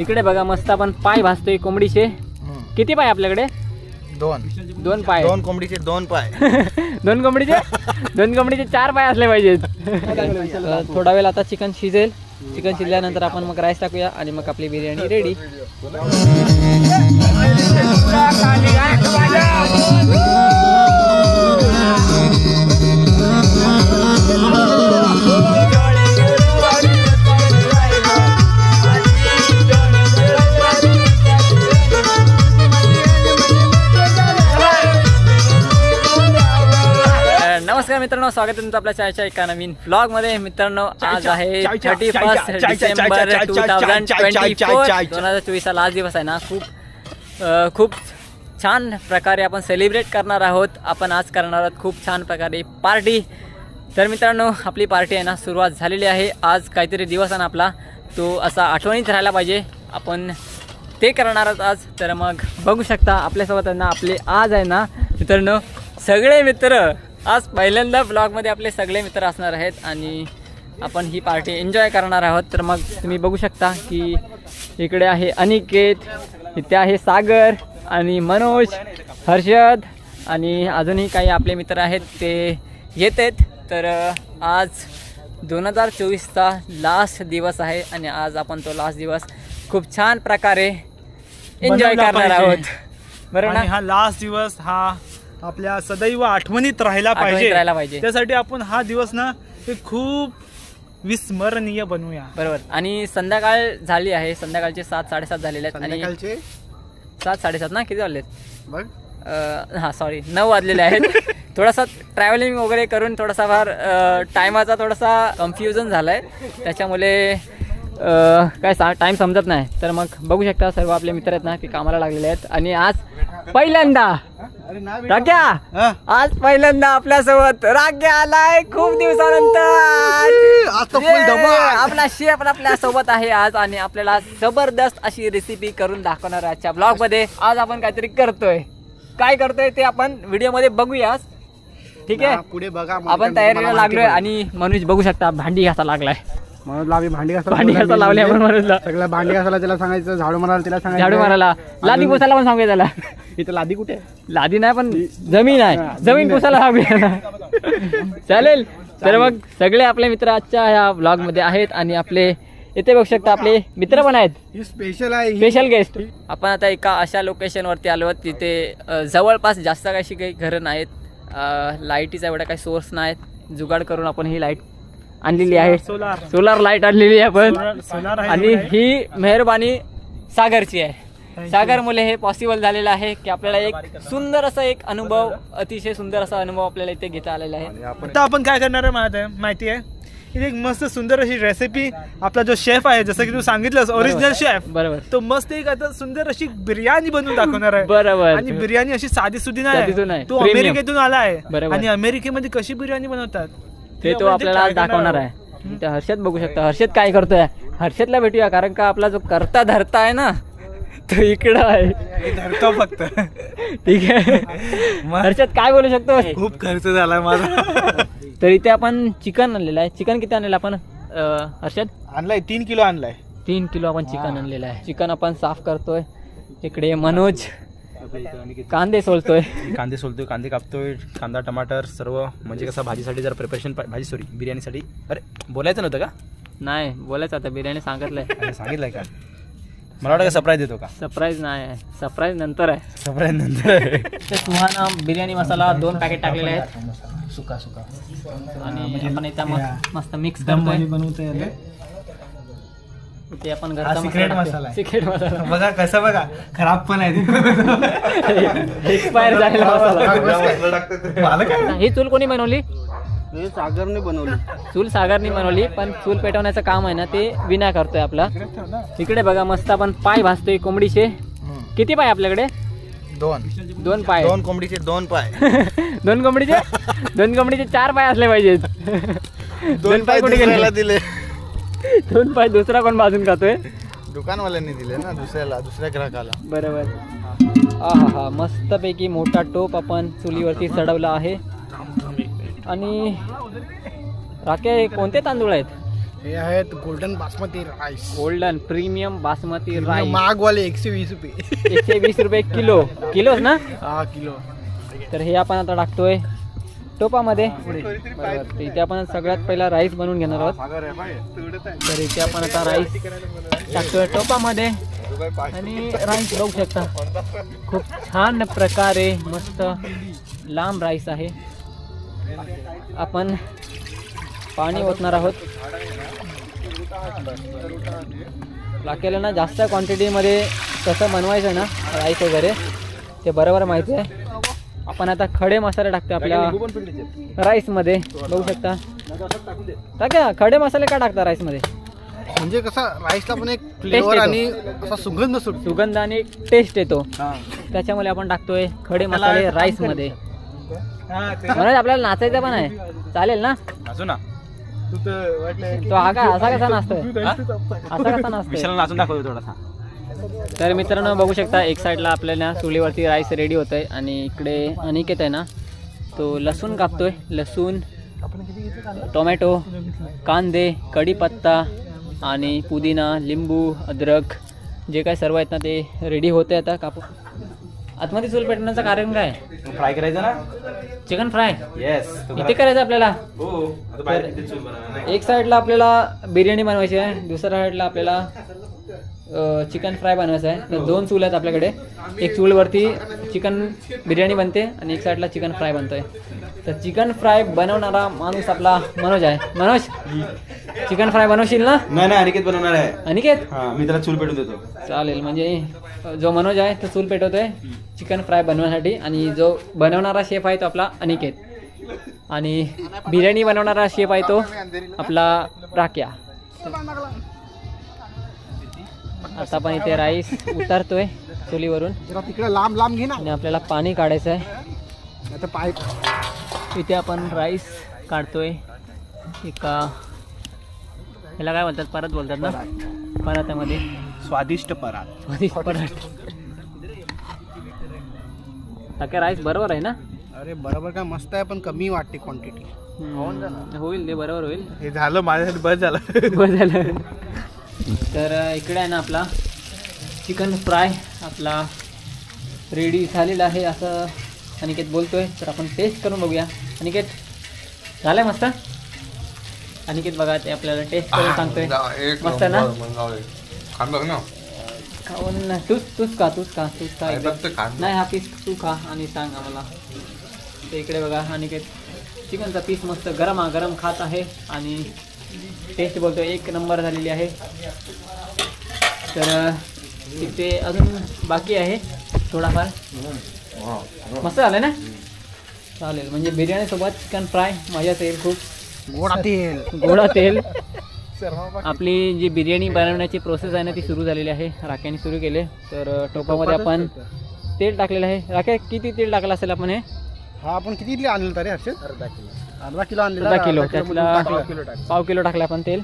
इकडे बघा मस्त आपण पाय भाजतोय कोंबडीचे. किती पाय आपल्याकडे? दोन. दोन पाय. दोन कोंबडीचे दोन पाय. दोन कोंबडीचे? दोन कोंबडीचे चार पाय असले पाहिजेत. थोडा वेळ आता चिकन शिजेल. चिकन शिजल्यानंतर आपण मग राईस टाकूया आणि मग आपली बिर्याणी रेडी मित्रांनो स्वागत आहे तुमचं आपल्या चायच्या एका नवीन ब्लॉगमध्ये मित्रांनो आज आहे thirty first December two thousand twenty four. दोन हजार चोवीसचा लास्ट दिवस आहे ना खूप खूप छान प्रकारे आपण सेलिब्रेट करणार आहोत आपण आज करणार आहोत खूप छान प्रकारे पार्टी तर मित्रांनो आपली पार्टी आहे ना सुरुवात झालेली आहे आज काहीतरी दिवस आहे ना आपला तो असा आठवणीत राहायला पाहिजे आपण ते करणार आहोत आज तर मग बघू शकता आपल्यासोबत आहे ना आपले आज आहे ना मित्रांनो सगळे मित्र आज पहिल्यांदा ब्लॉगमध्ये आपले सगळे मित्र असणार आहेत आणि आपण ही पार्टी एन्जॉय करणार आहोत. तर मग तुम्ही बघू शकता की इकडे आहे अनिकेत इथे आहे सागर आणि मनोज हर्षद आणि अजूनही काही आपले मित्र आहेत ते येत आहेत. तर आज दोन हजार चोवीसचा लास्ट दिवस आहे आणि आज आपण तो लास्ट दिवस खूप छान प्रकारे एन्जॉय करणार. आहोत. बरोबर हा लास्ट दिवस हा आपल्या सदैव आठवणीत राहायला आठवणीत पाहिजे. राहायला पाहिजे. त्यासाठी आपण हा दिवस ना हे खूप विस्मरणीय बनवूया. बरोबर. आणि संध्याकाळ झाली आहे. संध्याकाळचे सात साडेसात झालेले आहेत. आणि संध्याकाळचे? सात साडेसात ना? किती वाजलेत बघ. अ, हां सॉरी नऊ वाजलेले आहेत. थोडासा ट्रॅव्हलिंग वगैरे करून थोडासा फार टायमाचा थोडासा कन्फ्युजन झाला आहे त्याच्यामुळे काय सा टाईम समजत नाही. तर मग बघू शकता सर्व आपले मित्र आहेत ना ते कामाला लागलेले आहेत. आणि आज पहिल्यांदा राख्या हा? आज पहिल्यांदा आपल्यासोबत राख्या आलाय खूप दिवसानंतर. आपला शेफ आपल्यासोबत आहे आज आणि आपल्याला जबरदस्त अशी रेसिपी करून दाखवणार आजच्या ब्लॉगमध्ये. आज आपण काहीतरी करतोय. काय करतोय ते आपण व्हिडिओमध्ये बघूया ठीक आहे? पुढे बघा आपण तयारीला लागलोय आणि मनुज बघू शकता भांडी घासा लागलाय. म्हणून लावी भांडी घासायला भांडी घासा लावली आपण मनोजला सगळं भांडी घासायला त्याला सांगायचं झाडू मारायला त्याला सांगायचं. झाडू मारायला. लादी पुसायला पण सांगूया त्याला. इथं लादी कुठे? लादी नाही पण जमीन आहे. जमीन पुसायला सांगूया चालेल. तर मग सगळे आपले मित्र आजच्या ह्या ब्लॉगमध्ये आहेत आणि आपले इथे बघू शकता आपले मित्र पण आहेत. स्पेशल आहे स्पेशल गेस्ट आपण आता एका अशा लोकेशनवरती आलो आहोत तिथे जवळपास जास्त काही काही घरं नाहीत. लाईटीचा एवढा काही सोर्स नाहीत. जुगाड करून आपण ही लाइट आणलेली आहे. सोलार. सोलार लाइट आणलेली आहे आहे आणि. ही मेहरबानी सागरची आहे. You. सागरमुळे हे पॉसिबल झालेलं आहे की आपल्याला एक सुंदर असा एक अनुभव अतिशय सुंदर असा अनुभव आपल्याला इथे घेता आलेला आहे. आता आपण काय करणार आहे माहिती आहे? इथे एक मस्त सुंदर अशी रेसिपी आपला जो शेफ आहे जसं की तू सांगितलंस ओरिजिनल शेफ बरोबर. तो मस्त एक आता सुंदर अशी बिर्याणी बनवून दाखवणार आहे. बरोबर. आणि बिर्याणी अशी साधी सुधी नाही. तो. अमेरिकेतून आला आहे. बरोबर. आणि अमेरिकेमध्ये कशी बिर्याणी बनवतात? ते तो आपण आपल्याला आज दाखवणार. आहे. त्या हर्षद बघू शकता. हर्षद काय करतोय? हर्षदला भेटूया कारण का आपला जो करता धरता आहे ना तो इकडं आहे. धरतो फक्त. ठीक आहे. हर्षद काय बोलू शकतो? खूप खर्च झालाय माझा. तर इथे आपण चिकन आणलेलं आहे. चिकन किती आणलेलं आपण हर्षद? आणलाय तीन किलो आणलाय. तीन किलो आपण चिकन आणलेलं आहे. चिकन आपण साफ करतोय. इकडे मनोज. कांदे सोलतोय. कांदे सोलतोय कांदे कापतोय कांदा टमाटर सर्व. म्हणजे कसं भाजीसाठी जर प्रिपरेशन भाजी सॉरी बिर्याणीसाठी. अरे बोलायचं नव्हतं का? नाही बोलायचं आता बिर्याणी सांगितलंय. अरे सांगितलंय का? मला वाटतं का सरप्राईज देतो का? सरप्राईज नाही सरप्राईज नंतर आहे. सरप्राईज नंतर ते सुहाना बिर्याणी मसाला दोन पॅकेट टाकलेले आहेत. सुका सुका. आणि आपण इथं मस्त मस्त मिक्स करतोय. ते आपण घरचा secret मसाला आहे. सिक्रेट मसाला. बघा कसं बघा खराब पण आहे एक्सपायर झालेला मसाला. मला काय ही. चूल कोणी बनवली? सागरने बनवली. चूल सागरनी बनवली पण चूल पेटवण्याचं काम आहे ना ते विना करतोय आपला. इकडे बघा मस्त आपण पाय भाजतोय कोंबडीचे. किती पाय आपल्याकडे? दोन. दोन पाय. दोन कोंबडीचे दोन पाय. दोन कोंबडीचे? दोन कोंबडीचे चार पाय असले पाहिजेत. दोन पाय कुठे दुसऱ्याला गेले दिले. दोन पाय दुसरा कोण बाजून खातोय. दुकानवाल्यांनी दिले ना दुसऱ्याला दुसऱ्या ग्राहकाला. बरोबर. हा हा हा मस्तपैकी मोठा टोप आपण चुलीवरती चढवला आहे. आणि राखे कोणते तांदूळ आहेत? हे आहेत golden basmati rice golden premium basmati rice महागवाले एकशे वीस रुपये. एकशे वीस रुपये किलो. किलोच ना? हा किलो. तर हे आपण आता टाकतोय. टोपामध्ये. बरोबर. इथे आपण सगळ्यात पहिला राईस बनवून घेणार आहोत. तर इथे आपण आता राईस टाकतोय टोपामध्ये. आणि राईस बघू शकता. खूप छान प्रकारे मस्त लांब राईस आहे. आपण पाणी ओतणार आहोत. लाकेला ना जास्त क्वांटिटीमध्ये कसं बनवायचं ना राईस वगैरे ते बरोबर माहिती आहे. आपण आता खडे मसाले टाकतो आपल्या राईसमध्ये. बघू शकता. टाक्या खडे मसाले का टाकता राईसमध्ये? म्हणजे कसं राईसला पण एक फ्लेवर. आणि असा सुगंध सुटतो सुगंध आणि टेस्ट येतो. त्याच्यामुळे आपण टाकतोय खडे मसाले राईसमध्ये. म्हणून आपल्याला नाचायचं पण आहे. चालेल ना? नाचू ना. तो का असा कसा नाचतोय? असा कसा नाचतोय? विशाला नाचून दाखवतो थोडासा. तर मित्रांनो बघू शकता एक साईडला आपल्याला चुलीवरती राईस रेडी होत आहे आणि इकडे अनिकेत आहे ना तो लसूण कापतोय. लसूण टोमॅटो कांदे कढीपत्ता आणि पुदिना लिंबू अद्रक जे काय सर्व आहेत ना ते रेडी होते आता कापू आतमध्ये चूल पेटण्याचा कार्यक्रम काय? फ्राय करायचं ना? चिकन फ्राय येस इथे करायचं आपल्याला? हो. एक साईडला आपल्याला बिर्याणी बनवायची आहे दुसऱ्या साईडला आपल्याला चिकन फ्राय बनवायचं आहे. तर दोन चूल आहेत आपल्याकडे. एक चूलवरती चिकन बिर्याणी बनते आणि एक साईडला चिकन फ्राय बनतोय. तर चिकन फ्राय बनवणारा माणूस आपला मनोज आहे. मनोज चिकन फ्राय बनवशील ना? नाही नाही अनिकेत बनवणार आहे. अनिकेत? हा मी त्याला चूल पेटून देतो. चालेल म्हणजे जो मनोज आहे तो चूल पेटवतोय चिकन फ्राय बनवण्यासाठी. आणि जो बनवणारा शेफ आहे तो आपला अनिकेत. आणि बिर्याणी बनवणारा शेफ आहे तो आपला राक्या. आता आपण इथे राईस उतारतोय चुलीवरून. तिकडे लांब लांब घे ना. आणि आपल्याला पाणी काढायचं आहे. आता पाय इथे आपण राईस काढतोय. एका ह्याला काय बोलतात? परत बोलतात ना? परातामध्ये. स्वादिष्ट परात. मध्ये पराठ टाक्या राईस बरोबर आहे ना? अरे बरोबर काय मस्त आहे पण कमी वाटते क्वांटिटी होईल ते बरोबर होईल. हे झालं माझ्यासाठी बस झालं. बरं झालं. तर इकडे आहे ना आपला चिकन फ्राय. आपला रेडी झालेला आहे असं अनिकेत बोलतोय. तर आपण टेस्ट करून बघूया. अनिकेत झालंय मस्त? अनिकेत बघा ते आपल्याला टेस्ट करून सांगतोय. मस्त ना? खाऊन तूच तूच का तूच का तूच का. नाही हा पीस तू खा आणि सांग आम्हाला. तर इकडे बघा अनिकेत चिकनचा पीस मस्त गरम हा गरम खात आहे आणि टेस्ट बोलतो एक नंबर झालेली आहे. तर तिथे अजून बाकी आहे थोडाफार. मस्त झालं ना? चालेल म्हणजे बिर्याणीसोबत चिकन फ्राय मजाच येईल खूप. गोडा तेल. गोडा तेल. आपली जी बिर्याणी बनवण्याची प्रोसेस आहे ना ती सुरू झालेली आहे. राख्याने सुरू केले. तर टोपामध्ये आपण तेल टाकलेलं आहे. राख्या किती तेल टाकलं असेल आपण हे? हा आपण किती आणलं तरी हर्षद? अर्धा किलो. अर्धा किलो अर्धा किलो. त्यातला. पाव किलो टाकलं आपण तेल.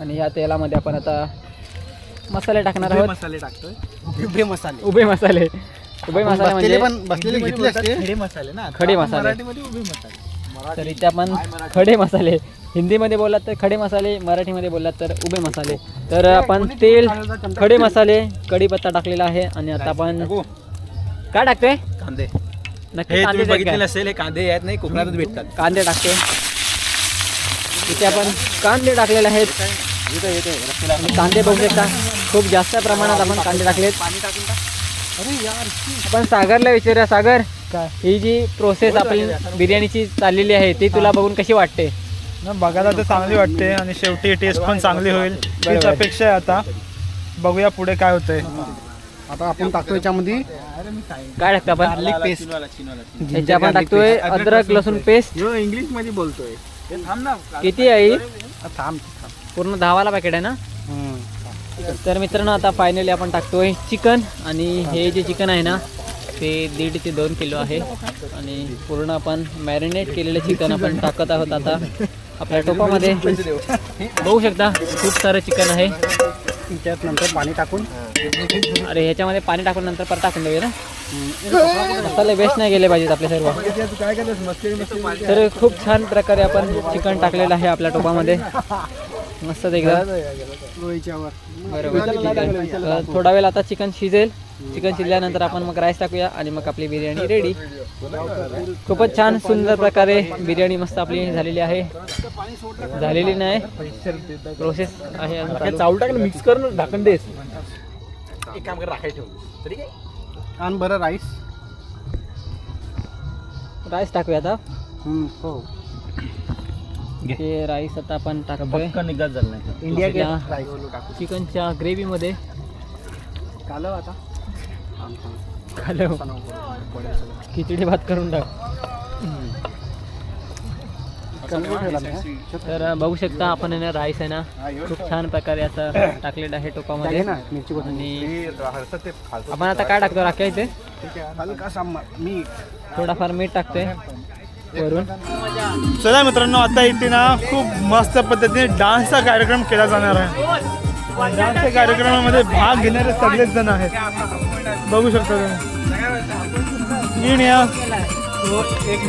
आणि ह्या तेलामध्ये आपण आता मसाले टाकणार आहोत. मसाले टाकतोय. उभे मसाले. उभे मसाले. उभे मसाले म्हणजे पण बसलेले घेतले असते खडे मसाले ना. खडे मसाले. मराठीमध्ये उभे मसाले. तर इथे आपण खडे मसाले. हिंदीमध्ये बोललात तर खडे मसाले मराठीमध्ये बोललात तर उभे मसाले. तर आपण तेल खडे मसाले कढीपत्ता टाकलेला आहे. आणि आता आपण काय टाकतोय? कांदे. नक्की हे कांदे बघितले टाक नसेल हे कांदे आहेत नाही कोकणातच भेटतात. कांदे टाकते. इथे आपण कांदे टाकलेले आहेत. आणि कांदे बघू शकता खूप जास्त प्रमाणात आपण कांदे टाकलेत. आपण सागरला विचारूया. सागर ही जी प्रोसेस आपली बिर्याणीची चाललेली आहे ती तुला बघून कशी वाटते? ना बघायला तर चांगली वाटते आणि शेवटी टेस्ट पण चांगली होईल. बरोबर. अपेक्षा आहे आता. बघूया पुढे काय होतंय. आता आपण टाकतो याच्यामध्ये काय टाकतो आपण? गार्लिक पेस्ट याचे आपण टाकतोय अद्रक लसूण पेस्ट इंग्लिशमध्ये बोलतोय. किती आहे? थांब पूर्ण दहावाला पॅकेट आहे ना. तर मित्रांनो आता फायनली आपण टाकतोय चिकन. आणि हे जे चिकन आहे ना ते दीड ते दोन किलो आहे. आणि पूर्ण आपण मॅरिनेट केलेलं चिकन आपण टाकत आहोत आता. आपल्या टोपामध्ये. बघू शकता खूप सारं चिकन आहे. त्यात नंतर पाणी टाकून. अरे ह्याच्यामध्ये पाणी टाकून नंतर परत टाकून देऊया ना? मसाले वेस्ट नाही गेले पाहिजेत आपले सर्व. तर खूप छान प्रकारे आपण चिकन टाकलेलं आहे आपल्या टोपामध्ये. मस्त एकदा बरोबर थोडा वेळ आता चिकन शिजेल. चिकन शिजल्यानंतर आपण मग राईस टाकूया आणि मग आपली बिर्याणी रेडी खूपच छान सुंदर प्रकारे बिर्याणी मस्त आपली झालेली आहे. झालेली नाही. प्रोसेस आहे. चावल टाकलं मिक्स करून ढाकण देस एक काम कर राखाय ठेव. तरी काय? आण बरं राईस राईस टाकूया आता. हो. ते राईस आता आपण टाकतोय. निघत झालं नाही. इंडिया गेट चिकनच्या ग्रेव्हीमध्ये कालव आता. खालो खिचडी भात करून टाक. तर बघू शकता आपण आहे ना राईस आहे ना खूप छान प्रकारे असं टाकलेलं आहे टोपामध्ये. आणि आपण आता काय टाकतो राख्या इथे? थोडाफार मीठ टाकतोय. वरून. चला मित्रांनो आता इथे ना खूप मस्त पद्धतीने डान्सचा कार्यक्रम केला जाणार आहे. डान्सच्या कार्यक्रमामध्ये भाग घेणारे सगळेच जण आहेत. बघू शकता तुम्ही. नीण या एक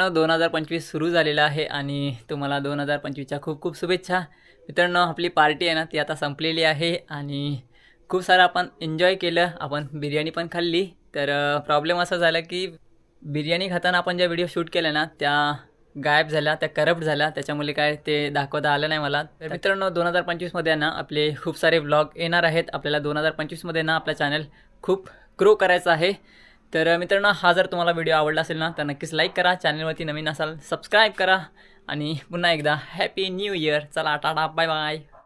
मित्रांनो दोन हजार पंचवीस सुरू झालेला आहे आणि तुम्हाला दोन हजार पंचवीसच्या खूप खूप शुभेच्छा. मित्रांनो आपली पार्टी आहे ना ती आता संपलेली आहे आणि खूप सारं आपण एन्जॉय केलं. आपण बिर्याणी पण खाल्ली. तर प्रॉब्लेम असा झाला की बिर्याणी खाताना आपण ज्या व्हिडिओ शूट केल्या ना त्या गायब झाल्या त्या करप्ट झाल्या. त्याच्यामुळे काय ते दाखवता आलं नाही मला. तर मित्रांनो दोन हजार पंचवीसमध्ये ना आपले खूप सारे व्लॉग येणार आहेत. आपल्याला दोन हजार पंचवीसमध्ये ना आपला चॅनल खूप ग्रो करायचा आहे. तर मित्रांनो हा जर तुम्हाला व्हिडिओ आवडला असेल ना तर नक्कीच लाईक करा. चॅनलवरती नवीन असाल सबस्क्राईब करा. आणि पुन्हा एकदा हॅपी न्यू इयर चला टाटा बाय बाय